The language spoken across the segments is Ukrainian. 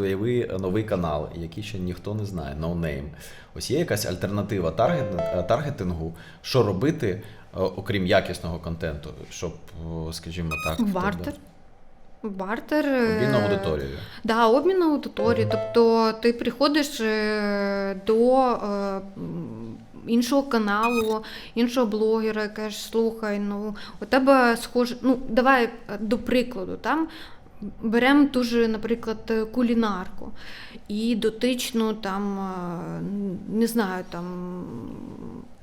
уяви новий канал, який ще ніхто не знає, no name. Ось є якась альтернатива е, таргетингу, що робити, е, окрім якісного контенту, щоб, скажімо так, в Бартер. Бартер. обмін е, аудиторію. Да, обмін на аудиторію. Тобто ти приходиш е, до е, іншого каналу, іншого блогера і кажеш, слухай, ну у тебе схоже, ну давай е, до прикладу, там. Беремо ту ж, наприклад, кулінарку і дотично там, е, не знаю, там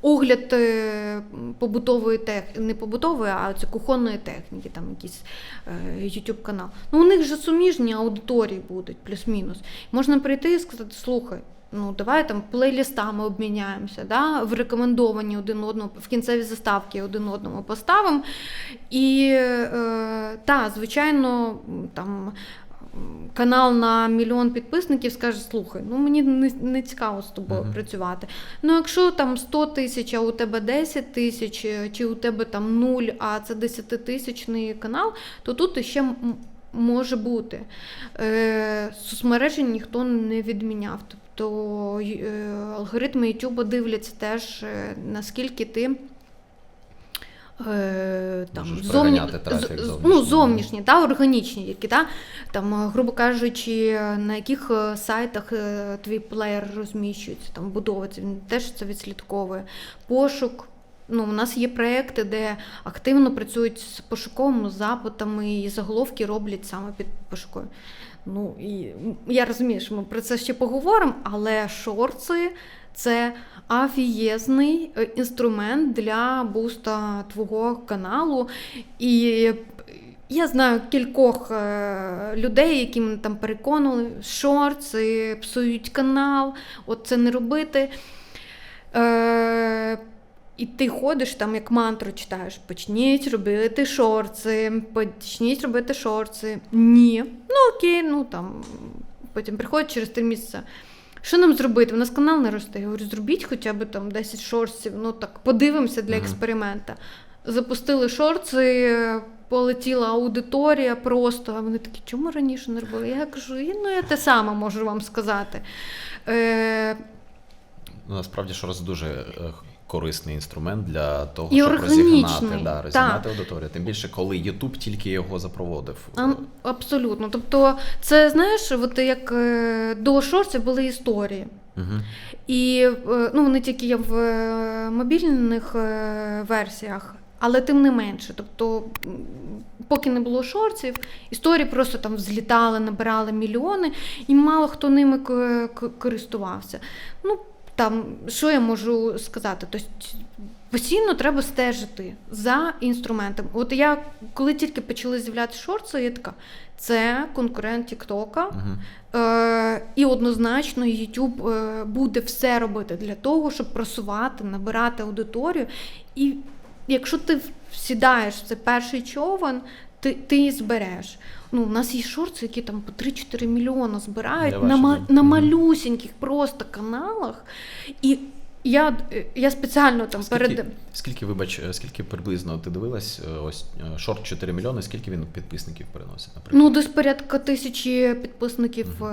огляд е, побутової техніки, не побутової, а це кухонної техніки, там якийсь е, YouTube канал. Ну, у них же суміжні аудиторії будуть, плюс-мінус. Можна прийти і сказати, слухай. Ну, давай там плейлістами обміняємося, да? в рекомендовані один одному, в кінцеві заставки один одному поставимо. І е, та, звичайно, там канал на мільйон підписників скаже: слухай, ну мені не, не цікаво з тобою Мгм. працювати. Ну, якщо там 100 тисяч, а у тебе 10 тисяч, чи у тебе там 0, а це 10-тисячний канал, то тут ще може бути. Е, соцмережі ніхто не відміняв. Тобто е, алгоритми YouTube дивляться теж, е, наскільки ти. Там, зовні, трафік ну, зовнішні, та, органічні, які, та, там, грубо кажучи, на яких сайтах твій плеєр розміщується, там, будовується, він теж це відслідковує. Пошук. Ну, у нас є проекти, де активно працюють з пошуковими запитами і заголовки роблять саме під пошукою. Ну, і я розумію, що ми про це ще поговоримо, але шорти це афієзний е, інструмент для буста твого каналу. І я знаю кількох е, людей, які мене там переконували, шорти псують канал, от це не робити. Е, і ти ходиш там, як мантру читаєш, почніть робити шорти, почніть робити шорти. Ні. Ну окей, ну там потім приходять через три місяці. Що нам зробити? У нас канал не росте. Я говорю, зробіть хоча б там 10 шортів, ну так подивимося для експеримента. Запустили шорти, полетіла аудиторія просто. А вони такі, чому раніше не робили? Я кажу, ну я те саме можу вам сказати. Е, Ну, насправді шорс дуже е, корисний інструмент для того, І щоб органічний, розігнати, да, так. розігнати аудиторію. Тим більше, коли YouTube тільки його запроводив. А, Абсолютно. Тобто, це знаєш, от як е, до шорців були історії. Угу. І е, ну, вони тільки є в е, мобільних версіях, але тим не менше. Тобто, поки не було шорців, історії просто там взлітали, набирали мільйони, і мало хто ними користувався. Ну, там, що я можу сказати? Тобто, постійно треба стежити за інструментом. От я, коли тільки почали з'являтися шорти, я така, це конкурент Тіктока. Угу. Е, і однозначно YouTube е, буде все робити для того, щоб просувати, набирати аудиторію. І якщо ти сідаєш в цей перший човен, ти, ти збереш. Ну, у нас є шорти, які там по 3-4 мільйона збирають Я на, бачу, ма- да. на малюсіньких просто каналах. І я, я спеціально там Скільки, перед. скільки, вибач, е, скільки приблизно ти дивилась? е, Ось е, шорт 4 мільйони, скільки він підписників приносить, наприклад? Ну, десь порядка тисячі підписників е,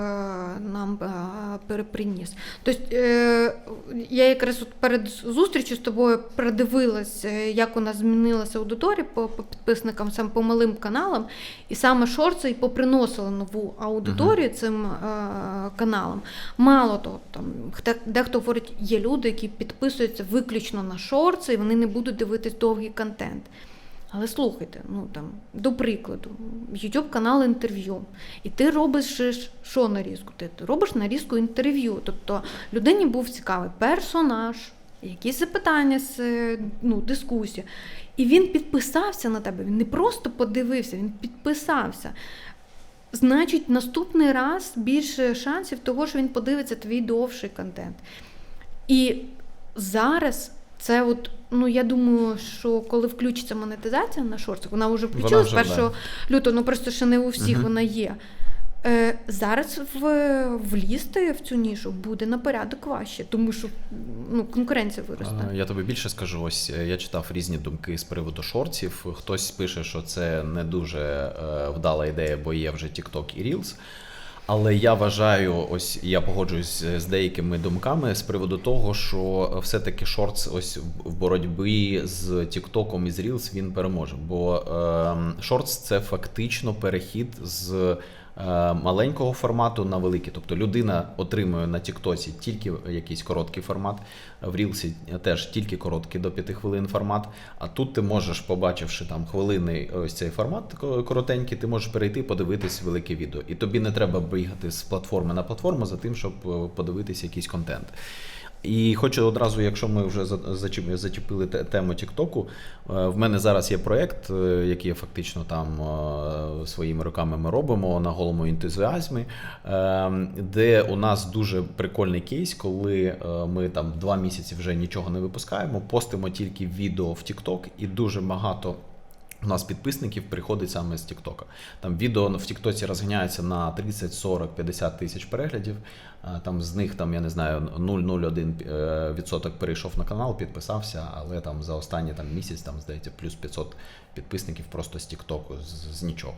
нам е, переприніс. Тобто е, я якраз от перед зустрічю з тобою передивилась, е, як у нас змінилася аудиторія по, по підписникам, саме по малим каналам, і саме шорти і поприносили нову аудиторію цим е, каналам. Мало того, там дехто говорить, є люди, які підписуються виключно на шорти, і вони не будуть дивитись довгий контент. Але слухайте, ну там, до прикладу, YouTube канал інтерв'ю. І ти робиш що нарізку? Ти робиш нарізку інтерв'ю. Тобто людині був цікавий персонаж, якісь запитання, з, е, ну, дискусія. І він підписався на тебе. Він не просто подивився, він підписався. Значить, наступний раз більше шансів того, що він подивиться твій довший контент. І зараз це от, ну я думаю, що коли включиться монетизація на шортах, вона вже включилась вже, 1 лютого, ну просто ще не у всіх Мгм. вона є. Е, зараз в, влізти в цю нішу буде на порядок важче, тому що ну, конкуренція виросте. Я тобі більше скажу, ось е, я читав різні думки з приводу шортів. Хтось пише, що це не дуже е, вдала ідея, бо є вже TikTok і Reels. Але я вважаю, ось я погоджуюсь з деякими думками з приводу того, що все-таки шортс ось в боротьбі з Тіктоком і з Reels він переможе. Бо е, шортс це фактично перехід з маленького формату на великий. Тобто людина отримує на Тіктосі тільки якийсь короткий формат, в Рілсі теж тільки короткий до 5 хвилин формат. А тут ти можеш, побачивши там хвилини ось цей формат коротенький, ти можеш перейти подивитись велике відео. І тобі не треба бігати з платформи на платформу за тим, щоб е, подивитись якийсь контент. І хочу одразу, якщо ми вже за- зачепили тему Тіктоку, е, в мене зараз є проєкт, е, який фактично там е, своїми руками ми робимо на голому ентузіазмі, е, де у нас дуже прикольний кейс, коли ми там два місяці вже нічого не випускаємо, постимо тільки відео в Тікток, і дуже багато. У нас підписників приходить саме з Тіктока. Там відео в Тіктоці розганяється на 30, 40, 50 тисяч переглядів. Там з них там, я не знаю, 0,01% е, перейшов на канал, підписався, але там за останній там місяць там здається плюс 500 підписників просто з Тіктоку, з, з нічого.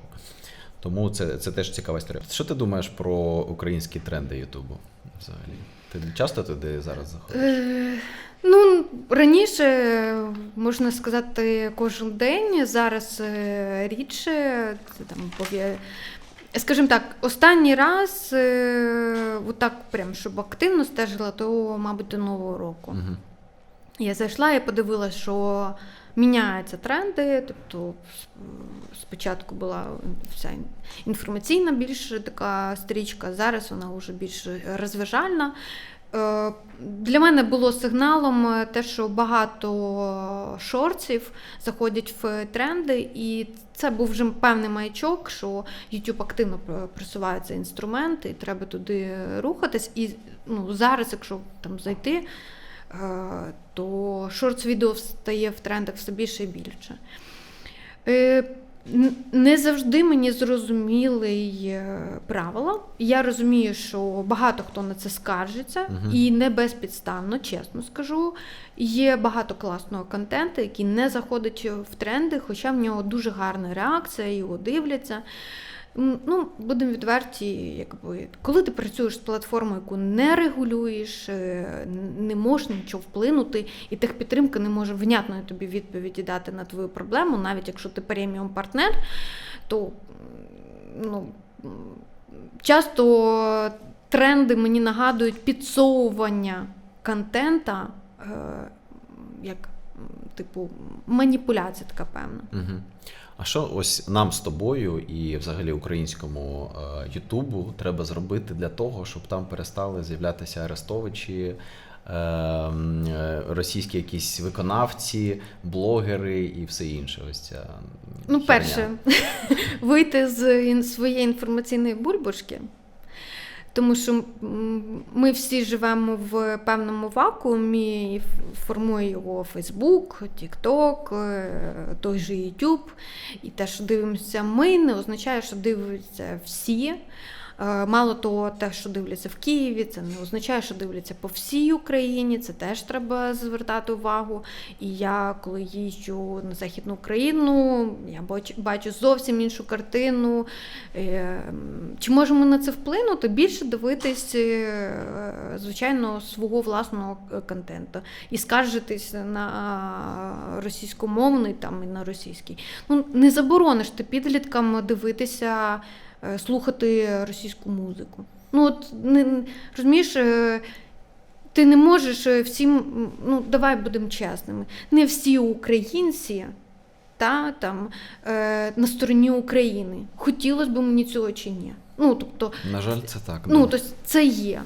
Тому це, це теж цікава історія. Що ти думаєш про українські тренди Ютубу взагалі? Ти часто туди зараз заходиш? Е, Ну, раніше, можна сказати, кожен день, зараз е, рідше. Це там пов'я- Скажімо так, останній раз, е, отак прям, щоб активно стежила, то, мабуть, до Нового року. Угу. Я зайшла і подивилася, що міняються тренди. Тобто спочатку була вся інформаційна більш така стрічка, зараз вона вже більш розважальна. Е, Для мене було сигналом е, те, що багато шорців заходять в тренди, і це був вже певний маячок, що YouTube активно пр- просуває цей інструмент, і треба туди рухатись. І ну, зараз, якщо там зайти, то шортс відео стає в трендах все більше і більше. Е, Не завжди мені зрозуміли е, правила. Я розумію, що багато хто на це скаржиться, Мгм. і не безпідставно, чесно скажу. Є багато класного контенту, який не заходить в тренди, хоча в нього дуже гарна реакція, його дивляться. Ну, будемо відверті, якби коли ти працюєш з платформою, яку не регулюєш, е, не можеш нічого вплинути, і техпідтримка не може внятної тобі відповіді дати на твою проблему, навіть якщо ти преміум партнер, то ну, часто тренди мені нагадують підсовування контента, е, як типу маніпуляція така певна. Угу. А що ось нам з тобою і взагалі українському е, Ютубу треба зробити для того, щоб там перестали з'являтися арестовичі, е, е, російські якісь виконавці, блогери і все інше? Ось ця Ну, херня. перше, вийти з своєї інформаційної бульбашки. Тому що ми всі живемо в певному вакуумі, і формує його Фейсбук, е, той же Ютуб. І те, що дивимося ми, не означає, що дивляться всі. Е, Мало того, те, що дивляться в Києві, це не означає, що дивляться по всій Україні. Це теж треба звертати увагу. І я, коли їжджу на Західну Україну, я бачу, зовсім іншу картину. Е, Чи можемо на це вплинути? Більше дивитись, е, звичайно, свого власного контенту і скаржитись на російськомовний там і на російський. Ну, не заборониш ти підліткам дивитися, слухати російську музику. Ну, от не розумієш. е, ти не можеш е, всім, ну давай будемо чесними, не всі українці та, там, е, на стороні України. Хотілося б мені цього чи ні. Ну, тобто, На жаль, це так. ну, да. тобто це є.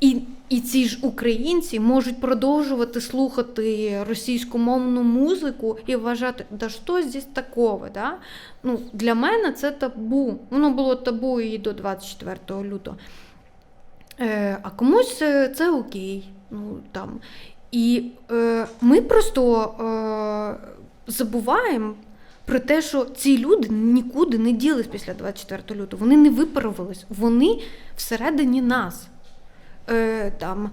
І, і ці ж українці можуть продовжувати слухати російськомовну музику і вважати, да що здесь такого? Да? Ну, для мене це табу. Воно було табу і до 24 лютого. Е, а комусь е, це окей. Ну, там. І е, ми просто е, забуваємо про те, що ці люди нікуди не ділись після 24 лютого. Вони не випарувались, вони всередині нас. Е, там,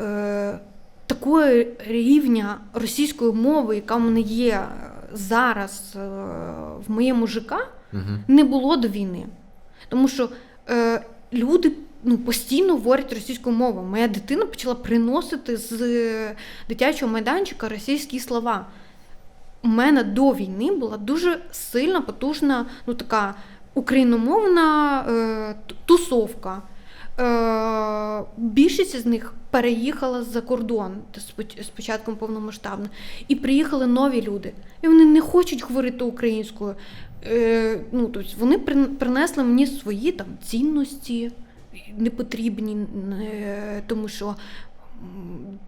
е, такого рівня російської мови, яка в мене є зараз е, в моєму ЖК, Мгм. не було до війни. Тому що е, люди ну, постійно говорять російською мовою. Моя дитина почала приносити з е, дитячого майданчика російські слова. У мене до війни була дуже сильна, потужна, ну така україномовна е, тусовка. Е, більшість з них переїхала за кордон з початком повномасштабно. І приїхали нові люди. І вони не хочуть говорити українською. Е, ну, тобто вони прин- принесли мені свої там цінності непотрібні, е, тому що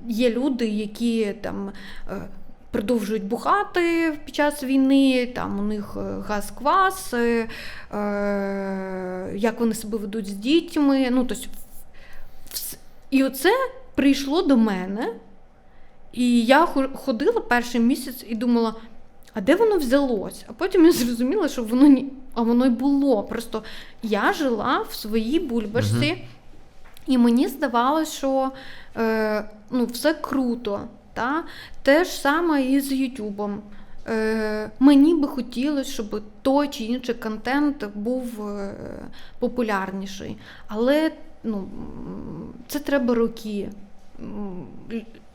є люди, які там. Продовжують бухати під час війни, там у них е, газ-квас, е, е, як вони себе ведуть з дітьми. Ну, тобто, і оце прийшло до мене. І я ходила перший місяць і думала, а де воно взялось? А потім я зрозуміла, що воно ні, а воно й було. Просто я жила в своїй бульбашці, і мені здавалося, що е, ну, все круто. Та? Те ж саме і з YouTube. Е, мені би хотілося, щоб той чи інший контент був е, популярніший. Але ну, це треба роки.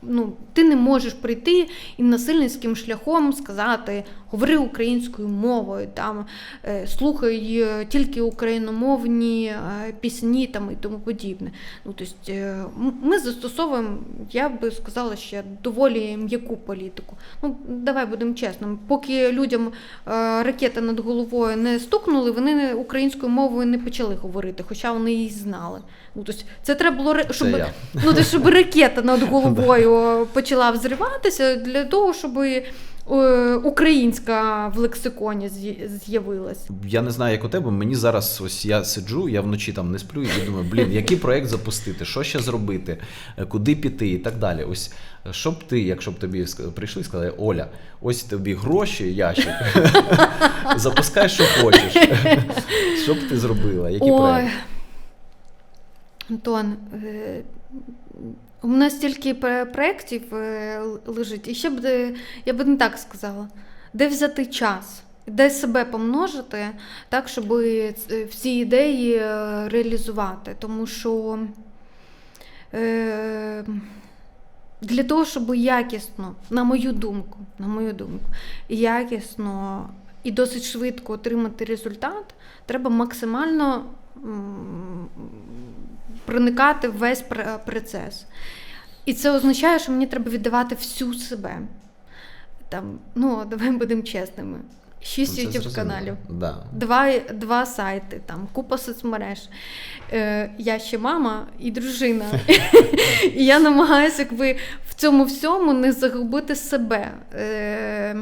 Ну, ти не можеш прийти і насильницьким шляхом сказати говори українською мовою, там, е, слухай е, тільки україномовні е, пісні там, і тому подібне. Ну, тобто, ми застосовуємо, я би сказала, ще доволі м'яку політику. Ну, давай будемо чесними. Поки людям ракети над головою не стукнули, вони українською мовою не почали говорити, хоча вони її знали. Ну, тобто, це треба було щоб, Це я. ну, тобто, щоб ракета над головою почала взриватися для того, щоб е, українська в лексиконі з'явилась. Я не знаю, як у тебе. Мені зараз ось я сиджу, я вночі там не сплю і думаю, блін, який проект запустити, що ще зробити, е, куди піти і так далі. Ось е, що б ти, якщо б тобі прийшли і сказали, Оля, ось тобі гроші, ящик, запускай, що хочеш. Що б ти зробила? Який проект? Антон, у мене стільки проєктів е, лежить, і ще б я би не так сказала, де взяти час, де себе помножити, так, щоб всі ідеї е, реалізувати. Тому що е, для того, щоб якісно, на мою думку, на мою думку, якісно і досить швидко отримати результат, треба максимально проникати в весь пр- процес. І це означає, що мені треба віддавати всю себе. Там, ну, давай будемо чесними. Шість youtube каналів. Да. Два, два сайти, там купа соцмереж. Е, я ще мама і дружина. і я намагаюся якби, в цьому всьому не загубити себе. Е,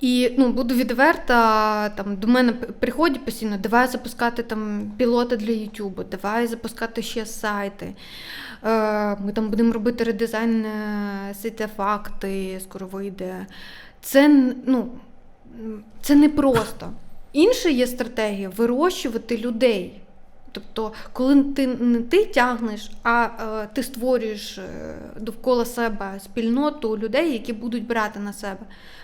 і ну, буду відверта, там до мене приходять постійно, давай запускати там пілоти для Ютубу, давай запускати ще сайти. Е, ми там будемо робити редизайн сайтефакти, скоро вийде. Це, ну, це не просто. Інша є стратегія вирощувати людей. Тобто, коли ти не ти тягнеш, а е, ти створюєш е, довкола себе спільноту людей, які будуть брати на себе.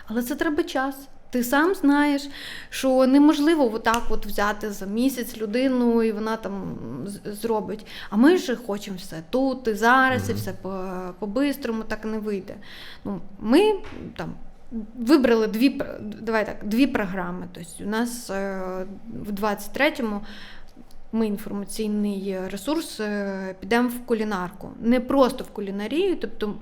Але це треба час. Ти сам знаєш, що неможливо отак от взяти за місяць людину, і вона там зробить. А ми ж хочемо все тут і зараз, і все по- по-бистрому так не вийде. Ну, ми там вибрали дві давай так, дві програми. Тобто у нас е, в 23-му ми інформаційний ресурс е, підемо в кулінарку. Не просто в кулінарію, тобто.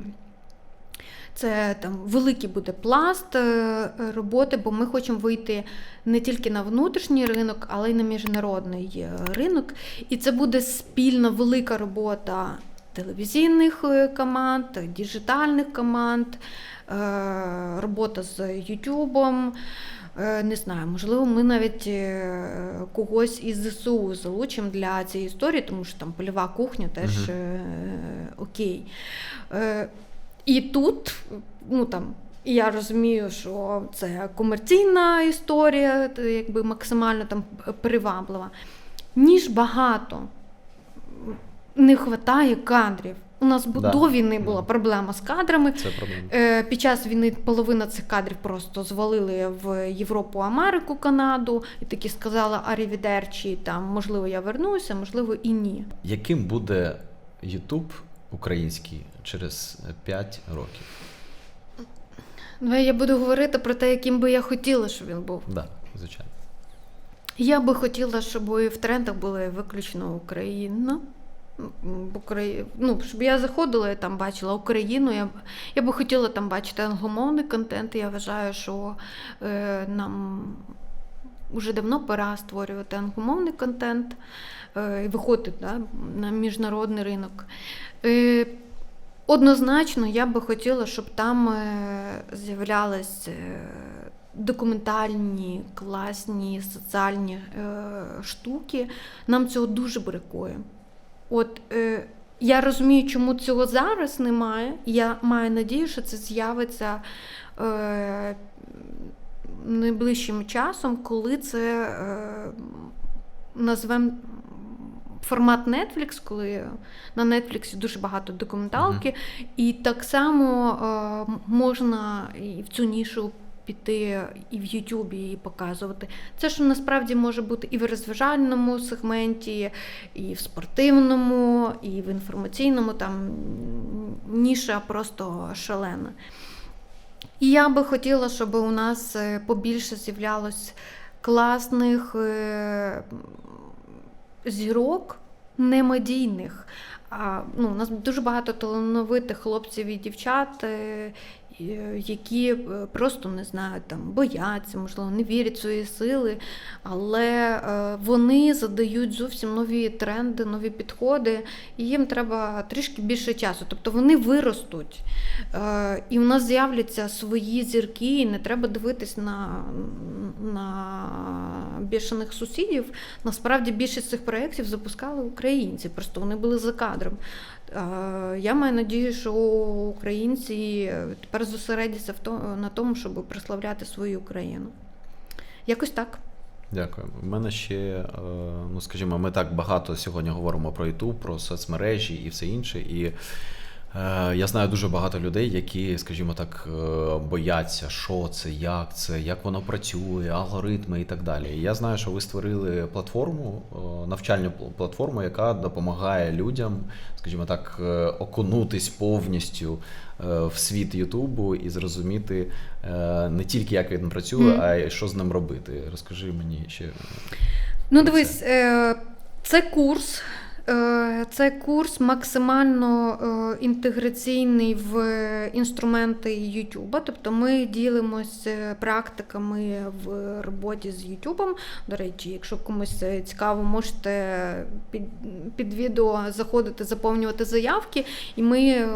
Це там великий буде пласт е, роботи, бо ми хочемо вийти не тільки на внутрішній ринок, але й на міжнародний е, ринок. І це буде спільна велика робота телевізійних команд, діджитальних команд, робота з Ютубом. Е, Не знаю, можливо, ми навіть е, когось із ЗСУ залучимо для цієї історії, тому що там польова кухня теж е, окей. І тут, ну там. І я розумію, що це комерційна історія, якби максимально там приваблива. Ніж багато не вистачає кадрів. У нас Да. до війни була проблема з кадрами. Це проблема. Е, Під час війни половина цих кадрів просто звалили в Європу, Америку, Канаду і такі сказали арівідерчі, там можливо я вернуся, можливо і ні. Яким буде YouTube український через 5 років? Ну, я буду говорити про те, яким би я хотіла, щоб він був. Да, звичайно. Я би хотіла, щоб в трендах була виключно Україна. Ну, щоб я заходила і там бачила Україну. Я, я би хотіла там бачити англомовний контент. Я вважаю, що е, нам вже давно пора створювати англомовний контент е, і виходити да, на міжнародний ринок. Е, Однозначно, я би хотіла, щоб там е, з'являлись е, документальні, класні соціальні е, штуки. Нам цього дуже бракує. От е, я розумію, чому цього зараз немає. Я маю надію, що це з'явиться е, найближчим часом, коли це е, назвемо формат Netflix, коли на Netflix дуже багато документалки, і так само е, можна і в цю нішу піти і в Ютубі її показувати. Це ж насправді може бути і в розважальному сегменті, і в спортивному, і в інформаційному. Там ніша просто шалена. І я би хотіла, щоб у нас е, побільше з'являлось класних е, зірок немедійних. А, ну, у нас дуже багато талановитих хлопців і дівчат, е, які е, просто не знаю, там бояться, можливо, не вірять в свої сили, але е, вони задають зовсім нові тренди, нові підходи, і їм треба трішки більше часу. Тобто вони виростуть, е, і у нас з'являться свої зірки, і не треба дивитись на, на бішених сусідів. Насправді більшість цих проєктів запускали українці, просто вони були за кадром. Я маю надію, що українці тепер зосередяться на тому, щоб прославляти свою країну. Якось так. Дякую. У мене ще, е, ну скажімо, ми так багато сьогодні говоримо про YouTube, про соцмережі і все інше. І я знаю дуже багато людей, які, скажімо так, е, бояться, що це, як це, як воно працює, алгоритми і так далі. Я знаю, що ви створили платформу, е, навчальну платформу, яка допомагає людям, скажімо так, е, окунутись повністю е, в світ Ютубу і зрозуміти е, не тільки як він працює, а й що з ним робити. Розкажи мені ще. Ну, дивись, е, це курс. Е, Це курс максимально е, інтеграційний в інструменти YouTube. Тобто ми ділимося практиками в роботі з YouTube. До речі, якщо комусь цікаво, можете під, під відео заходити, заповнювати заявки, і ми е,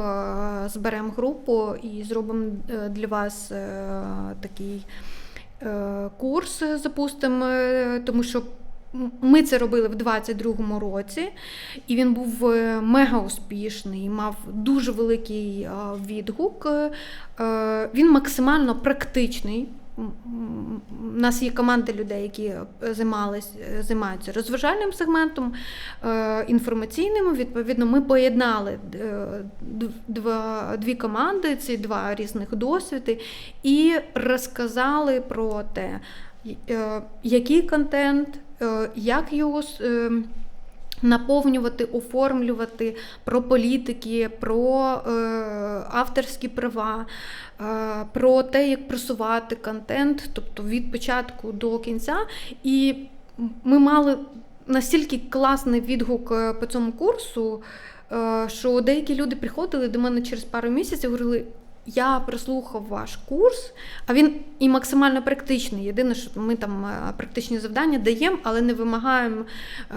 зберемо групу і зробимо е, для вас е, такий е, курс запустимо, е, тому що ми це робили в 22-му році, і він був е, мега успішний, мав дуже великий е, відгук. Е, Він максимально практичний. У нас є команда людей, які займаються розважальним сегментом, інформаційним. Відповідно, ми поєднали дві команди, ці два різних досвіди, і розказали про те, який контент, е, як його е, наповнювати, оформлювати про політики, про е, авторські права, е, про те, як просувати контент, тобто від початку до кінця. І ми мали настільки класний відгук е, по цьому курсу, е, що деякі люди приходили до мене через пару місяців і говорили. Я прослухав ваш курс, а він і максимально практичний. Єдине, що ми там е, практичні завдання даємо, але не вимагаємо е,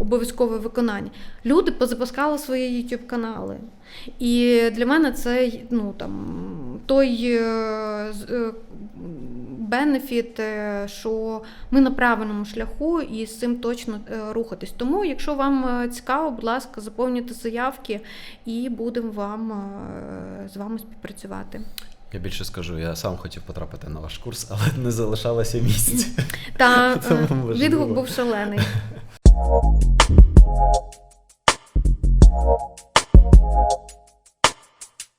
обов'язкове виконання. Люди позапускали свої YouTube канали. І для мене це ну, там, той е, е, бенефіт, е, що ми на правильному шляху і з цим точно рухатись. Тому, якщо вам цікаво, будь ласка, заповнюйте заявки і будемо вам з вами співпрацювати. Я більше скажу, я сам хотів потрапити на ваш курс, але не залишалося місць. Та відгук був шалений. Thank you.